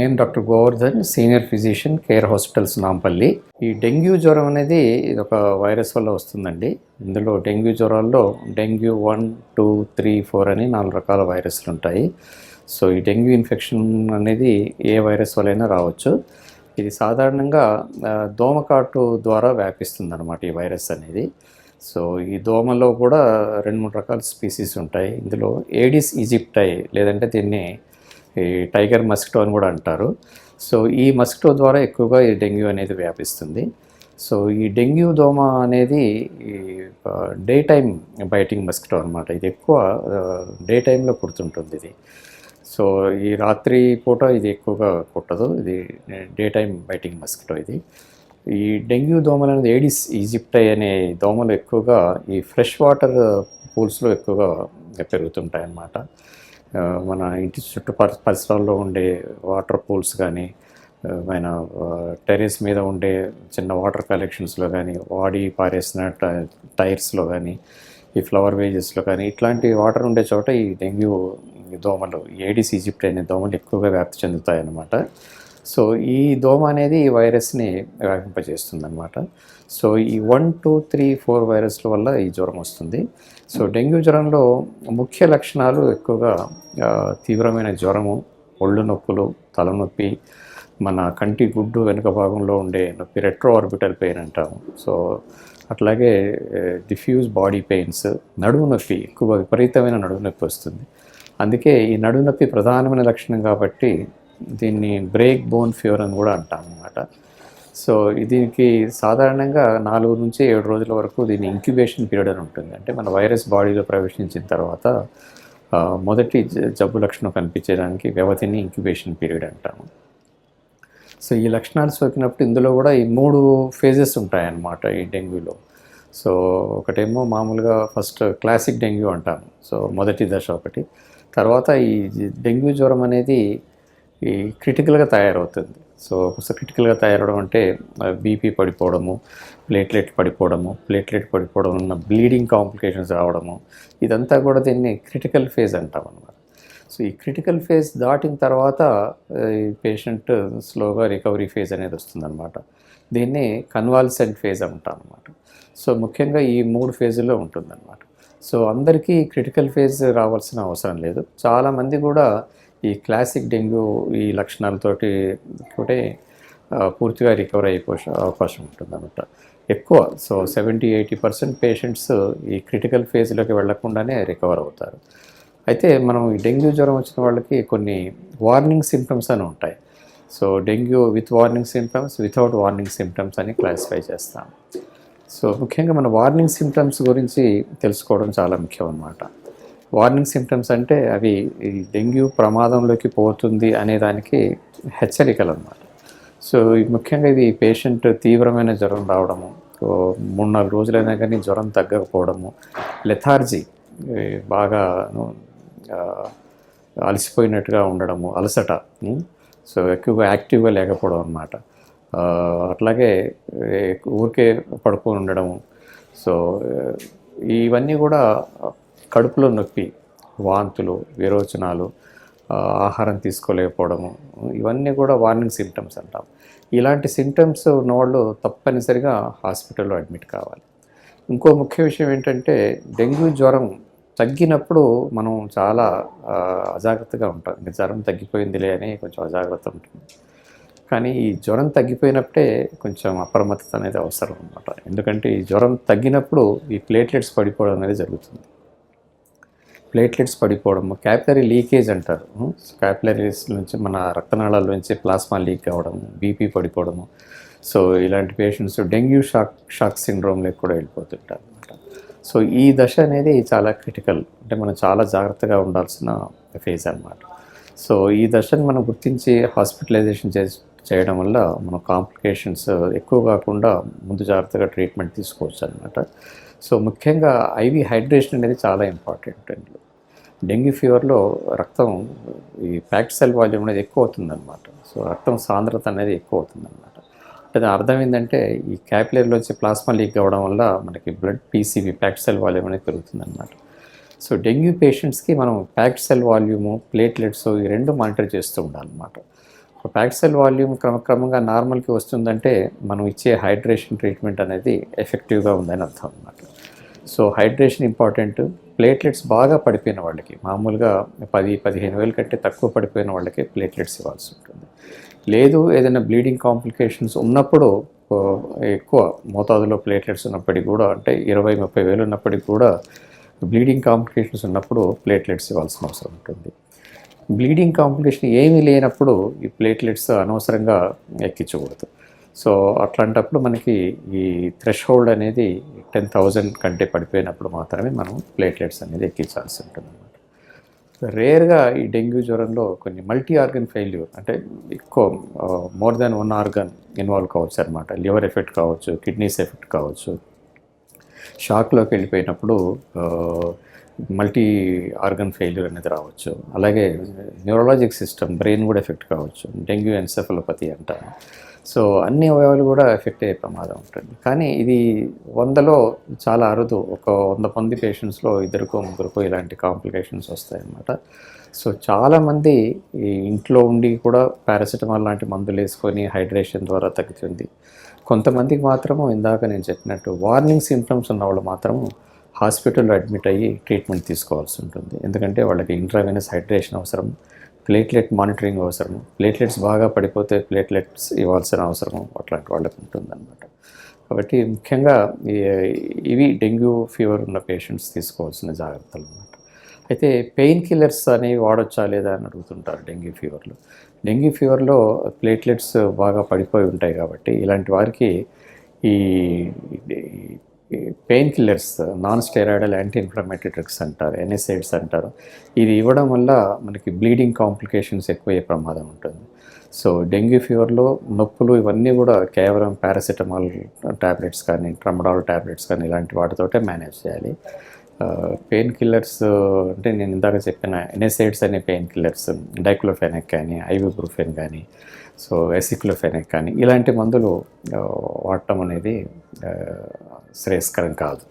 నేను doctor Govardhan senior physician Care Hospitals Nampally. ఈ dengue జ్వరం అనేది ఇది ఒక వైరస్ వల్ల వస్తుందండి. ఇందులో dengue జ్వరాల్లో dengue one two three four అని నాలుగు రకాల వైరస్లు ఉంటాయి. సో ఈ డెంగ్యూ ఇన్ఫెక్షన్ అనేది ఏ వైరస్ వల్లైనా రావచ్చు. ఇది సాధారణంగా దోమకాటు ద్వారా వ్యాపిస్తుంది అనమాట ఈ వైరస్ అనేది. సో ఈ దోమలో కూడా రెండు మూడు రకాల స్పీసీస్ ఉంటాయి. ఇందులో ఏడిస్ ఈజిప్టై లేదంటే దీన్ని ఈ టైగర్ మస్కిటో అని కూడా అంటారు. సో ఈ మస్కిటో ద్వారా ఎక్కువగా ఈ డెంగ్యూ అనేది వ్యాపిస్తుంది. సో ఈ డెంగ్యూ దోమ అనేది ఈ డే టైం బైటింగ్ మస్కిటో అనమాట ఇది ఎక్కువ డే టైంలో కుడుతుంటుంది ఇది. సో ఈ రాత్రి పూట ఇది ఎక్కువగా కుట్టదు ఇది డే టైం బైటింగ్ మస్కిటో ఇది. ఈ డెంగ్యూ దోమలు అనేది ఏడిస్ ఈజిప్టై అనే దోమలు ఎక్కువగా ఈ ఫ్రెష్ వాటర్ పూల్స్లో ఎక్కువగా పెరుగుతుంటాయి అన్నమాట మన ఇంటి చుట్టూ పరి పరిసరాల్లో ఉండే వాటర్ పూల్స్ కానీ మన టెరెస్ మీద ఉండే చిన్న వాటర్ కలెక్షన్స్లో కానీ వాడి పారేసిన టైర్స్లో కానీ ఈ ఫ్లవర్ వేజెస్లో కానీ ఇట్లాంటి వాటర్ ఉండే చోట ఈ డెంగ్యూ దోమలు ఏడిస్ ఈజిప్ట్ అనే దోమలు ఎక్కువగా వ్యాప్తి చెందుతాయి అన్నమాట సో ఈ దోమ అనేది ఈ వైరస్ని వ్యాపింపజేస్తుంది అనమాట సో ఈ వన్ టూ త్రీ ఫోర్ వైరస్ల వల్ల ఈ జ్వరం వస్తుంది. సో డెంగ్యూ జ్వరంలో ముఖ్య లక్షణాలు ఎక్కువగా తీవ్రమైన జ్వరము ఒళ్ళు నొప్పులు తలనొప్పి మన కంటి గుడ్డు వెనుక భాగంలో ఉండే నొప్పి రెట్రో ఆర్బిటల్ పెయిన్ అంటాము. సో అట్లాగే డిఫ్యూజ్ బాడీ పెయిన్స్ నడుము నొప్పి ఎక్కువ విపరీతమైన నడుము నొప్పి వస్తుంది. అందుకే ఈ నడుము నొప్పి ప్రధానమైన లక్షణం కాబట్టి దీన్ని బ్రేక్ బోన్ ఫీవర్ అని కూడా అంటాం అనమాట సో దీనికి సాధారణంగా నాలుగు నుంచి ఏడు రోజుల వరకు దీని ఇంక్యుబేషన్ పీరియడ్ అని ఉంటుంది. అంటే మన వైరస్ బాడీలో ప్రవేశించిన తర్వాత మొదటి జబ్బు లక్షణం కనిపించడానికి వ్యవధిని ఇంక్యుబేషన్ పీరియడ్ అంటాము. సో ఈ లక్షణాలు సోకినప్పుడు ఇందులో కూడా ఈ మూడు ఫేజెస్ ఉంటాయన్నమాట ఈ డెంగ్యూలో. సో ఒకటేమో మామూలుగా ఫస్ట్ క్లాసిక్ డెంగ్యూ అంటాము. సో మొదటి దశ ఒకటి. తర్వాత ఈ డెంగ్యూ జ్వరం అనేది ఈ క్రిటికల్గా తయారవుతుంది. సో ఒకసారి క్రిటికల్గా తయారవడం అంటే బీపీ పడిపోవడము ప్లేట్లెట్ పడిపోవడము ప్లేట్లెట్ పడిపోవడం ఉన్న బ్లీడింగ్ కాంప్లికేషన్స్ రావడము ఇదంతా కూడా దీన్ని క్రిటికల్ ఫేజ్ అంటాం అన్నమాట. సో ఈ క్రిటికల్ ఫేజ్ దాటిన తర్వాత ఈ పేషెంట్ స్లోగా రికవరీ ఫేజ్ అనేది వస్తుందన్నమాట. దీన్ని కన్వాల్సెంట్ ఫేజ్ అంటాం అనమాట సో ముఖ్యంగా ఈ మూడు ఫేజుల్లో ఉంటుందన్నమాట. సో అందరికీ క్రిటికల్ ఫేజ్ రావాల్సిన అవసరం లేదు. చాలామంది కూడా ఈ క్లాసిక్ డెంగ్యూ ఈ లక్షణాలతోటి కూడా పూర్తిగా రికవర్ అయిపో అవకాశం ఉంటుంది అనమాట ఎక్కువ so seventy eighty percent patients ఈ క్రిటికల్ ఫేజ్లోకి వెళ్ళకుండానే రికవర్ అవుతారు. అయితే మనం ఈ డెంగ్యూ జ్వరం వచ్చిన వాళ్ళకి కొన్ని వార్నింగ్ సిమ్టమ్స్ అని ఉంటాయి. So dengue with warning symptoms without warning symptoms అని క్లాసిఫై చేస్తాం. సో ముఖ్యంగా మన వార్నింగ్ సిమ్టమ్స్ గురించి తెలుసుకోవడం చాలా ముఖ్యం అన్నమాట వార్నింగ్ సిమ్టమ్స్ అంటే అవి ఈ డెంగ్యూ ప్రమాదంలోకి పోతుంది అనే దానికి హెచ్చరికలు అన్నమాట సో ముఖ్యంగా ఇది పేషెంట్ తీవ్రమైన జ్వరం రావడము సో మూడు నాలుగు రోజులైనా కానీ జ్వరం తగ్గకపోవడము లెథార్జీ బాగా అలసిపోయినట్టుగా ఉండడము అలసట సో ఎక్కువగా యాక్టివ్గా లేకపోవడం అన్నమాట. అట్లాగే ఊరికే పడుకొని ఉండడము సో ఇవన్నీ కూడా కడుపులో నొప్పి వాంతులు విరోచనాలు ఆహారం తీసుకోలేకపోవడము ఇవన్నీ కూడా వార్నింగ్ సిమ్టమ్స్ అంటాం. ఇలాంటి సిమ్టమ్స్ ఉన్నవాళ్ళు తప్పనిసరిగా హాస్పిటల్లో అడ్మిట్ కావాలి. ఇంకో ముఖ్య విషయం ఏంటంటే డెంగ్యూ జ్వరం తగ్గినప్పుడు మనం చాలా అజాగ్రత్తగా ఉంటాం. జ్వరం తగ్గిపోయిందిలే అని కొంచెం అజాగ్రత్త ఉంటుంది. కానీ ఈ జ్వరం తగ్గిపోయినప్పుడే కొంచెం అప్రమత్తత అనేది అవసరం అనమాట ఎందుకంటే ఈ జ్వరం తగ్గినప్పుడు ఈ ప్లేట్లెట్స్ పడిపోవడం అనేది జరుగుతుంది. ప్లేట్లెట్స్ పడిపోవడము క్యాపిలరీ లీకేజ్ అంటారు. క్యాపిలరీస్ నుంచి మన రక్తనాళాల నుంచి ప్లాస్మా లీక్ అవ్వడం బీపీ పడిపోవడము సో ఇలాంటి పేషెంట్స్ డెంగ్యూ షాక్ షాక్ సిండ్రోమ్లోకి కూడా వెళ్ళిపోతుంటారు అనమాట. సో ఈ దశ అనేది చాలా క్రిటికల్. అంటే మనం చాలా జాగ్రత్తగా ఉండాల్సిన ఫేజ్ అన్నమాట. సో ఈ దశను మనం గుర్తించి హాస్పిటలైజేషన్ చే చేయడం వల్ల మన కాంప్లికేషన్స్ ఎక్కువ కాకుండా ముందు జాగ్రత్తగా ట్రీట్మెంట్ తీసుకోవచ్చు అనమాట సో ముఖ్యంగా ఐవి హైడ్రేషన్ అనేది చాలా ఇంపార్టెంట్. డెంగ్యూ ఫీవర్లో రక్తం ఈ ప్యాక్ట్ సెల్ వాల్యూమ్ అనేది ఎక్కువ అవుతుందన్నమాట సో రక్తం సాంద్రత అనేది ఎక్కువ అవుతుందన్నమాట అంటే దాని అర్థం ఏంటంటే ఈ క్యాపిలరీలోంచి ప్లాస్మా లీక్ అవ్వడం వల్ల మనకి blood PCV packed cell volume అనేది పెరుగుతుందన్నమాట. సో డెంగ్యూ పేషెంట్స్కి మనం ప్యాక్ట్ సెల్ వాల్యూము ప్లేట్లెట్స్ ఈ రెండు మానిటర్ చేస్తూ ఉండాలన్నమాట. ప్యాక్సెల్ వాల్యూమ్ క్రమక్రమంగా నార్మల్కి వస్తుందంటే మనం ఇచ్చే హైడ్రేషన్ ట్రీట్మెంట్ అనేది ఎఫెక్టివ్గా ఉందని అర్థం అన్నమాట. సో హైడ్రేషన్ ఇంపార్టెంట్ ప్లేట్లెట్స్ బాగా పడిపోయిన వాళ్ళకి మామూలుగా పది పదిహేను వేల కంటే తక్కువ పడిపోయిన వాళ్ళకి ప్లేట్లెట్స్ ఇవ్వాల్సి ఉంటుంది. లేదు ఏదైనా బ్లీడింగ్ కాంప్లికేషన్స్ ఉన్నప్పుడు ఎక్కువ మోతాదులో ప్లేట్లెట్స్ ఉన్నప్పటికీ కూడా అంటే ఇరవై ముప్పై వేలు ఉన్నప్పటికీ కూడా బ్లీడింగ్ కాంప్లికేషన్స్ ఉన్నప్పుడు ప్లేట్లెట్స్ ఇవ్వాల్సిన అవసరం ఉంటుంది. బ్లీడింగ్ కాంప్లికేషన్ ఏమీ లేనప్పుడు ఈ ప్లేట్లెట్స్ అనవసరంగా ఎక్కించకూడదు. సో అట్లాంటప్పుడు మనకి ఈ థ్రెష్ హోల్డ్ అనేది టెన్ థౌజండ్ కంటే పడిపోయినప్పుడు మాత్రమే మనం ప్లేట్లెట్స్ అనేది ఎక్కించాల్సి ఉంటుంది అనమాట రేర్గా ఈ డెంగ్యూ జ్వరంలో కొన్ని మల్టీ ఆర్గన్ ఫెయిల్యూర్ అంటే ఎక్కువ more than one organ involve కావచ్చు అనమాట లివర్ ఎఫెక్ట్ కావచ్చు కిడ్నీస్ ఎఫెక్ట్ కావచ్చు. షాక్లోకి వెళ్ళిపోయినప్పుడు మల్టీ ఆర్గన్ ఫెయిల్యూర్ అనేది రావచ్చు. అలాగే న్యూరలాజిక్ సిస్టమ్ బ్రెయిన్ కూడా ఎఫెక్ట్ కావచ్చు. డెంగ్యూ ఎన్సెఫలోపతి అంటారు సో అన్ని అవయవాలు కూడా ఎఫెక్ట్ అయ్యే ప్రమాదం ఉంటుంది. కానీ ఇది వందలో చాలా అరుదు. ఒక వంద మంది పేషెంట్స్లో ఇద్దరికో ముగ్గురికో ఇలాంటి కాంప్లికేషన్స్ వస్తాయన్నమాట. సో చాలామంది ఈ ఇంట్లో ఉండి కూడా పారాసిటమాల్ లాంటి మందులు వేసుకొని హైడ్రేషన్ ద్వారా తగ్గుతుంది. కొంతమందికి మాత్రము ఇందాక నేను చెప్పినట్టు వార్నింగ్ సిమ్టమ్స్ ఉన్న వాళ్ళు మాత్రము హాస్పిటల్లో అడ్మిట్ అయ్యి ట్రీట్మెంట్ తీసుకోవాల్సి ఉంటుంది. ఎందుకంటే వాళ్ళకి ఇంట్రావెనస్ హైడ్రేషన్ అవసరం ప్లేట్లెట్ మానిటరింగ్ అవసరం ప్లేట్లెట్స్ బాగా పడిపోతే ప్లేట్లెట్స్ ఇవ్వాల్సిన అవసరం అట్లాంటి వాళ్ళకి ఉంటుందన్నమాట. కాబట్టి ముఖ్యంగా ఇవి డెంగ్యూ ఫీవర్ ఉన్న పేషెంట్స్ తీసుకోవాల్సిన జాగ్రత్తలు అన్నమాట. అయితే పెయిన్ కిల్లర్స్ అనేవి వాడొచ్చా లేదా అని అడుగుతుంటారు డెంగ్యూ ఫీవర్లో. డెంగ్యూ ఫీవర్లో ప్లేట్లెట్స్ బాగా పడిపోయి ఉంటాయి కాబట్టి ఇలాంటి వారికి ఈ pain killers non steroidal anti inflammatory drugs అంటారు ఎన్ఎస్ఐడ్స్ అంటారు. ఇది ఇవ్వడం వల్ల మనకి బ్లీడింగ్ కాంప్లికేషన్స్ ఎక్కువయ్యే ప్రమాదం ఉంటుంది. సో డెంగ్యూ ఫీవర్లో నొప్పులు ఇవన్నీ కూడా కేవలం పారాసిటమాల్ టాబ్లెట్స్ కానీ ట్రమడాల్ టాబ్లెట్స్ కానీ ఇలాంటి వాటితోటే మేనేజ్ చేయాలి. పెయిన్ కిల్లర్స్ అంటే నేను ఇందాక చెప్పిన ఎన్ఎస్ఐడ్స్ అనే పెయిన్ కిల్లర్స్ డైక్లోఫెనక్ కానీ ఐబుప్రూఫెన్ కానీ సో ఎసిక్లోఫెనక్ కానీ ఇలాంటి మందులు వాడటం అనేది శ్రేయస్కరం కాదు.